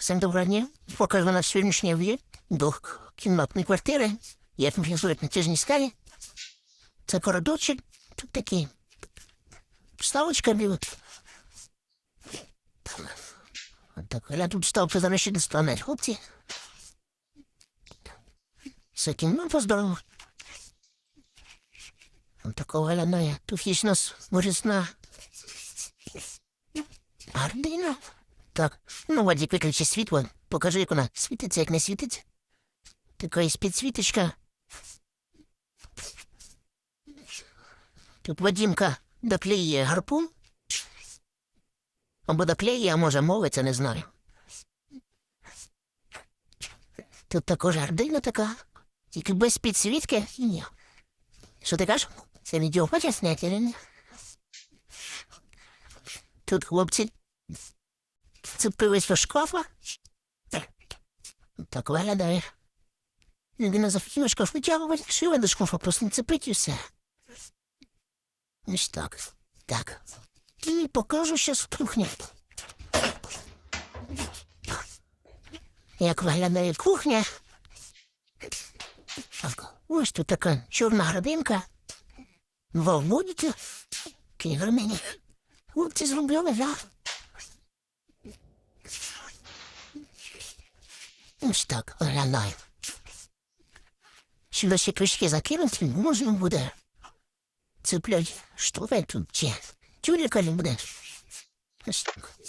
Всім доброго дня. Покажу наш сьогоднішній в'їзд до кімнатної квартири. Я там фіксую на тижній скалі. Це коридорчик. Тут такі вставочка біла. Так, я тут став позарощити стане хлопці. Це кімната здорова. Ось такого виглядає. Тут є у нас вирісна Ардина. Так, ну, Вадик, виключи світло. Покажи, як вона світиться, як не світиться. Така є підсвіточка. Тут Вадимка доклеює гарпун. Або доклеює, а може мовиться, не знаю. Тут також ардина така, тільки без підсвітки. Ні. Що ти кажеш? Це відео хочеш зняти, чи ні? Тут хлопці цепились до шкафа. Так виглядає. Людина захотіла шкаф витягувати, шила до шкафа, просто не цепить і все. Ось так. Так. І покажу щас кухню. Як виглядає кухня. Так, ось тут така чорна грабинка. Воводите. Кігр мені. Хлопці зробили, да? Ось так виглядає. Сюди ще кришки закинути можна буде. Цеплять, що ви тут чи? Тюліка не буде. Ось так.